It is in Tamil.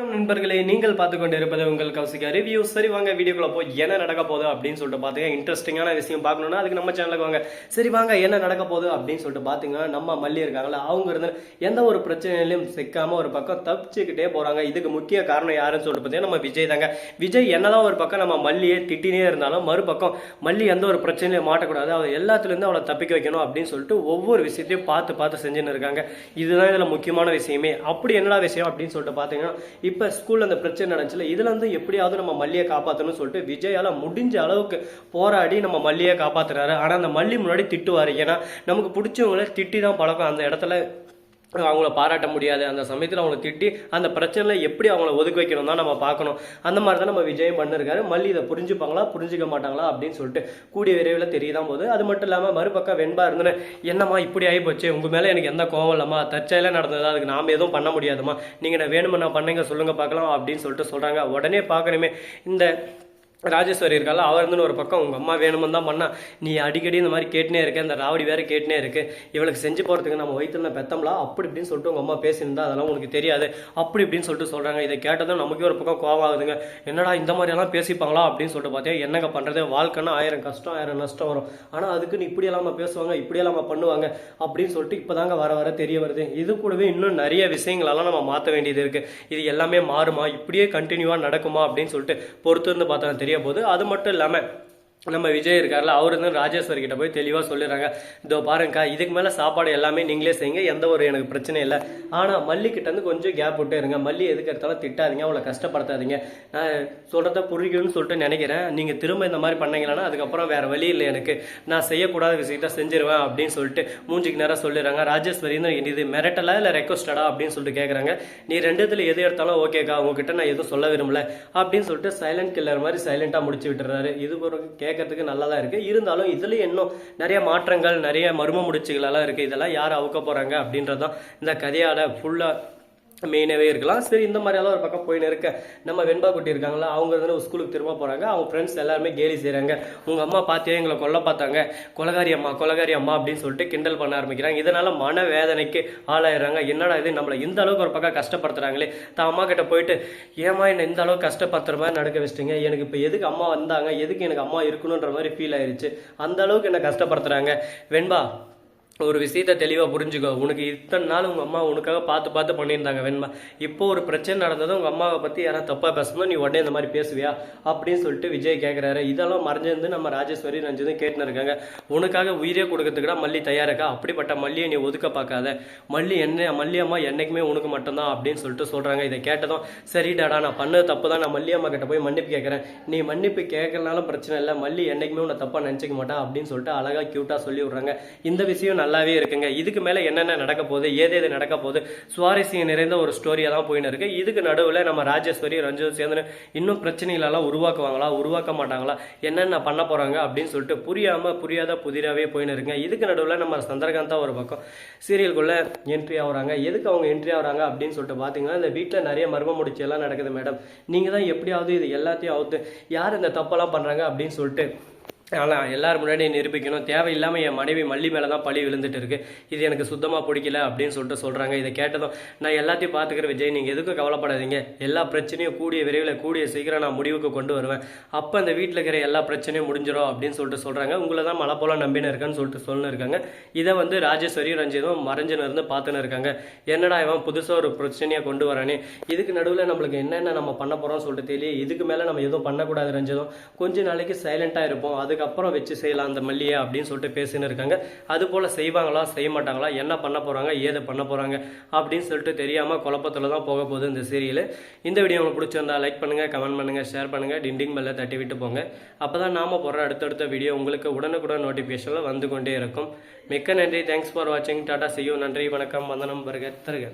நண்பர்களே நீங்கள் பார்த்து கொண்டு இருப்பது உங்கள் கௌசிகா ரிவ்யூ சரி வாங்க வீடியோக்குள்ள போய் என்ன நடக்க போகுது அப்படின்னு சொல்லிட்டு பாத்தீங்க. இன்ட்ரெஸ்டிங்கான விஷயம் பார்க்கணும்னா அதுக்கு நம்ம சேனலுக்கு வாங்க. சரி வாங்க என்ன நடக்க போகுது அப்படின்னு சொல்லிட்டு பாத்தீங்கன்னா நம்ம மல்லி இருக்காங்களா அவங்க இருந்து எந்த ஒரு பிரச்சனையிலும் சிக்காம ஒரு பக்கம் தப்பிச்சுக்கிட்டே போறாங்க. இதுக்கு முக்கிய காரணம் யாருன்னு சொல்லிட்டு பார்த்தீங்கன்னா நம்ம விஜய் தாங்க. விஜய் என்னதான் ஒரு பக்கம் நம்ம மல்லியே திட்டினே இருந்தாலும் மறுபக்கம் மல்லி எந்த ஒரு பிரச்சனையிலையும் மாட்டக்கூடாது. அவள் எல்லாத்துலேருந்து அவளை தப்பிக்க வைக்கணும் அப்படின்னு சொல்லிட்டு ஒவ்வொரு விஷயத்தையும் பார்த்து பார்த்து செஞ்சுன்னு இருக்காங்க. இதுதான் இதில் முக்கியமான விஷயமே. அப்படி என்னடா விஷயம் அப்படின்னு சொல்லிட்டு பார்த்தீங்கன்னா இப்போ ஸ்கூலில் அந்த பிரச்சனை நடந்துச்சுல இதுலருந்து எப்படியாவது நம்ம மல்லியை காப்பாற்றணும்னு சொல்லிட்டு விஜயால் முடிஞ்ச அளவுக்கு போராடி நம்ம மல்லியை காப்பாற்றுறாரு ஆனால் அந்த மல்லி முன்னாடி திட்டுவார். ஏன்னா நமக்கு பிடிச்சவங்கள திட்டி தான் பழக்கம். அந்த இடத்துல அவங்கள பாராட்ட முடியாது. அந்த சமயத்தில் அவங்கள திட்டி அந்த பிரச்சனையில் எப்படி அவங்கள ஒதுக்கி வைக்கணும் தான் நம்ம பார்க்கணும். அந்த மாதிரி தான் நம்ம விஜயம் பண்ணிருக்காரு. மல்லி இதை புரிஞ்சுப்பாங்களா புரிஞ்சுக்க மாட்டாங்களா அப்படின்னு சொல்லிட்டு கூடிய விரைவில் தெரியதான் போகுது. அது மட்டும் இல்லாமல் மறுபக்கம் வெண்பா இருந்தேன்னு என்னம்மா இப்படி ஆகி போச்சு உங்கள் மேலே எனக்கு எந்த கோவம் இல்லைம்மா தற்செயலாக நடந்தது அதுக்கு நாம் எதுவும் பண்ண முடியாதும்மா. நீங்கள் நான் வேணுமா நான் பண்ணுங்க சொல்லுங்கள் பார்க்கலாம் அப்படின்னு சொல்லிட்டு சொல்கிறாங்க உடனே பார்க்கணுமே இந்த ராஜேஸ்வரி இருக்கால அவர் இருந்துன்னு ஒரு பக்கம் உங்கள் அம்மா வேணுமென்னு தான் பண்ணா. நீ அடிக்கடி இந்த மாதிரி கேட்டுனே இருக்க இந்த ராவடி வேறு கேட்டுனே இருக்கு. இவளுக்கு செஞ்சு போகிறதுக்கு நம்ம வயிற்றுல பெத்தம்லாம் அப்படி இப்படின்னு சொல்லிட்டு உங்கள் அம்மா பேசியிருந்தா அதெல்லாம் உனக்கு தெரியாது. அப்படி இப்படின்னு சொல்லிட்டு சொல்கிறாங்க இதை கேட்டதும் நமக்கே ஒரு பக்கம் கோவம் ஆகுதுங்க. என்னடா இந்த மாதிரியெல்லாம் பேசிப்பாங்களா? அப்படின்னு சொல்லிட்டு பார்த்தேன். என்னங்க பண்ணுறது வாழ்க்கைன்னா ஆயிரம் கஷ்டம் ஆயிரம் நஷ்டம் வரும். ஆனால் அதுக்கு நீ இப்படி இல்லாமல் பேசுவாங்க இப்படி இல்லாமல் பண்ணுவாங்க அப்படின்னு சொல்லிட்டு இப்போதாங்க வர வர தெரிய வருது. இது கூடவே இன்னும் நிறைய விஷயங்களெல்லாம் நம்ம மாற்ற வேண்டியது இருக்குது இது எல்லாமே மாறுமா? இப்படியே கண்டினியூவாக நடக்குமா? அப்படின்னு சொல்லிட்டு பொறுத்து இருந்து பார்த்தா தெரியும் தெரிய போகுது அது மட்டும் இல்லாமல் நம்ம விஜய் இருக்கார்ல அவர் வந்து ராஜேஸ்வரி கிட்ட போய் தெளிவாக சொல்லிடுறாங்க. இதோ பாருங்கக்கா இதுக்கு மேலே சாப்பாடு எல்லாமே நீங்களே செய்யுங்க எந்த ஒரு எனக்கு பிரச்சனை இல்லை. ஆனால் மல்லிக்கிட்டேருந்து கொஞ்சம் கேப் விட்டு இருங்க. மல்லி எதுக்கு எடுத்தாலும் திட்டாதீங்க அவளை கஷ்டப்படுத்தாதீங்க. நான் சொல்கிறத புரியும்னு சொல்லிட்டு நினைக்கிறேன். நீங்கள் திரும்ப இந்த மாதிரி பண்ணீங்கன்னா அதுக்கப்புறம் வேறு வழி இல்லை எனக்கு. நான் செய்யக்கூடாத விஷயத்த செஞ்சிருவேன் அப்படின்னு சொல்லிட்டு மூஞ்சிக்கு நேரம் சொல்லிடுறாங்க. ராஜேஸ்வரி இது மிரட்டலா இல்லை ரெக்வஸ்டடா அப்படின்னு சொல்லிட்டு கேட்குறாங்க நீ ரெண்டுத்தில் எது எடுத்தாலும் ஓகேக்கா உங்ககிட்ட நான் எதுவும் சொல்ல விரும்பல அப்படின்னு சொல்லிட்டு சைலண்ட் கில்லர் மாதிரி சைலண்டாக முடிச்சு விட்டுறாரு. இது ஒரு கேட்கறதுக்கு நல்லா தான் இருக்கு. இருந்தாலும் இதுலயும் இன்னும் நிறைய மாற்றங்கள் நிறைய மர்ம முடிச்சுகள் எல்லாம் இருக்கு. இதெல்லாம் யார் அவுக்க போறாங்க அப்படின்றதான் இந்த கதையால ஃபுல்லா மெயினாகவே இருக்கலாம். சரி இந்த மாதிரியெல்லாம் ஒரு பக்கம் போயின்னு இருக்க. நம்ம வெண்பா குட்டி இருக்காங்களா அவங்க வந்து ஸ்கூலுக்கு திரும்ப போகிறாங்க அவங்க ஃப்ரெண்ட்ஸ் எல்லாருமே கேலி செய்கிறாங்க உங்கள் அம்மா பார்த்தே எங்களை கொல்ல பார்த்தாங்க? கொலகாரி அம்மா கொலகாரி அம்மா அப்படின்னு சொல்லிட்டு கிண்டல் பண்ண ஆரம்பிக்கிறாங்க. இதனால் மன வேதனைக்கு ஆளாயிடுறாங்க என்னடா இது? நம்மளை இந்த அளவுக்கு ஒரு பக்கம் கஷ்டப்படுத்துகிறாங்களே தான் அம்மா கிட்ட போயிட்டு ஏமா என்ன இந்த அளவுக்கு கஷ்டப்படுத்துற மாதிரி நடக்க வச்சுட்டீங்க? எனக்கு இப்போ எதுக்கு அம்மா வந்தாங்க? எதுக்கு எனக்கு அம்மா இருக்கணுன்ற மாதிரி ஃபீல் ஆயிடுச்சு அந்த அளவுக்கு என்னை கஷ்டப்படுத்துகிறாங்க வெண்பா ஒரு விஷயத்த தெளிவாக புரிஞ்சுக்கோ. உனக்கு இத்தனை நாள் உங்கள் அம்மா உனக்காக பார்த்து பார்த்து பண்ணியிருந்தாங்க வேணுமா இப்போ ஒரு பிரச்சனை நடந்ததும் உங்கள் அம்மாவை பற்றி யாராவது தப்பாக பேசணும் நீ உடனே இந்த மாதிரி பேசுவியா? அப்படின்னு சொல்லிட்டு விஜய் கேட்குறாரு இதெல்லாம் மறைஞ்சிருந்து நம்ம ராஜேஸ்வரி ரஞ்சிதும் கேட்டுன்னு இருக்காங்க. உனக்காக உயிரே கொடுக்கறதுக்குடா மல்லி தயாரிக்கா அப்படிப்பட்ட மல்லியை நீ ஒதுக்க பார்க்காத. மல்லி என்ன மல்லி அம்மா என்றைக்குமே உனக்கு மட்டும்தான் அப்படின்னு சொல்லிட்டு சொல்கிறாங்க இதை கேட்டதும் சரிடாடா நான் பண்ணது தப்பு தான் நான் மல்லி அம்மா கிட்ட போய் மன்னிப்பு கேட்குறேன் நீ மன்னிப்பு கேட்கறனாலும் பிரச்சனை இல்லை. மல்லி என்னைக்குமே உன்னை தப்பாக நினச்சிக்க மாட்டா அப்படின்னு சொல்லிட்டு அழகாக க்யூட்டாக சொல்லி விட்றாங்க இந்த விஷயம் நல்லாவே இருக்குங்க. இதுக்கு மேலே என்னென்ன நடக்க போகுது ஏது எது நடக்க போகுது சுவாரஸ்யம் நிறைந்த ஒரு ஸ்டோரியாக தான் போயின்னு இருக்கு. இதுக்கு நடுவில் நம்ம ராஜேஸ்வரி ரஞ்சித் சேர்ந்து இன்னும் பிரச்சனைகளெல்லாம் உருவாக்குவாங்களா உருவாக்க மாட்டாங்களா என்னென்ன பண்ண போகிறாங்க அப்படின்னு சொல்லிட்டு புரியாமல் புரியாத புதிராகவே போயின்னு இருக்குங்க. இதுக்கு நடுவில் நம்ம சந்திரகாந்தா ஒரு பக்கம் சீரியலுக்குள்ளே என்ட்ரி ஆகுறாங்க. எதுக்கு அவங்க என்ட்ரி ஆகுறாங்க அப்படின்னு சொல்லிட்டு பார்த்தீங்கன்னா இந்த வீட்டில் நிறைய மர்ம முடிச்செல்லாம் நடக்குது மேடம் நீங்கள் தான் எப்படியாவது இது எல்லாத்தையும் அவுத்து யார் இந்த தப்பெல்லாம் பண்ணுறாங்க அப்படின்னு சொல்லிட்டு ஆனால் எல்லோரும் முன்னாடியே நிரூபிக்கணும். தேவையில்லாமல் என் மனைவி மல்லி மேலே தான் பழி விழுந்துட்டு இருக்கு. இது எனக்கு சுத்தமாக பிடிக்கல அப்படின்னு சொல்லிட்டு சொல்கிறாங்க இதை கேட்டதும் நான் எல்லாத்தையும் பார்த்துக்கிற விஜய். நீங்கள் எதுக்கும் கவலைப்படாதீங்க. எல்லா பிரச்சனையும் கூடிய விரைவில் கூடிய சீக்கிரம் நான் முடிவுக்கு கொண்டு வருவேன். அப்போ அந்த வீட்டில் இருக்கிற எல்லா பிரச்சனையும் முடிஞ்சிடும் அப்படின்னு சொல்லிட்டு சொல்கிறாங்க உங்களை தான் மழை போல நம்பின்னு இருக்கேன்னு சொல்லிட்டு சொல்லின்னு இருக்காங்க. இதை வந்து ராஜேஸ்வரி ரஞ்சிதும் மறைஞ்சுன்னு இருந்து பார்த்துன்னு இருக்காங்க. என்னடா இவன் புதுசாக ஒரு பிரச்சனையை கொண்டு வரானே? இதுக்கு நடுவில் நம்மளுக்கு என்னென்ன நம்ம பண்ண போகிறோம்னு சொல்லிட்டு தெரியல இதுக்கு மேலே நம்ம எதுவும் பண்ணக்கூடாது ரஞ்சிதும் கொஞ்ச நாளைக்கு சைலண்ட்டாக இருப்போம். அதுக்கு அதுக்கப்புறம் வச்சு செய்யலாம் அந்த மல்லியை அப்படின்னு சொல்லிட்டு பேசின்னு இருக்காங்க. அது போல் செய்வாங்களா செய்ய மாட்டாங்களா என்ன பண்ண போகிறாங்க ஏது பண்ண போகிறாங்க அப்படின்னு சொல்லிட்டு தெரியாமல் குழப்பத்தில் தான் போக போகுது இந்த சீரியல் இந்த வீடியோ உங்களுக்கு பிடிச்சிருந்தா லைக் பண்ணுங்கள் கமெண்ட் பண்ணுங்கள் ஷேர் பண்ணுங்கள் டிண்டிங் பெல்லை தட்டி விட்டு போங்க. அப்போ தான் நாம் போடுற அடுத்தடுத்த வீடியோ உங்களுக்கு உடனுக்குடன் நோட்டிஃபிகேஷனில் வந்து கொண்டே இருக்கும். மிக்க நன்றி. தேங்க்ஸ் ஃபார் வாட்சிங் டாடா செய்யும் நன்றி வணக்கம். வந்தனம் வருக தருக.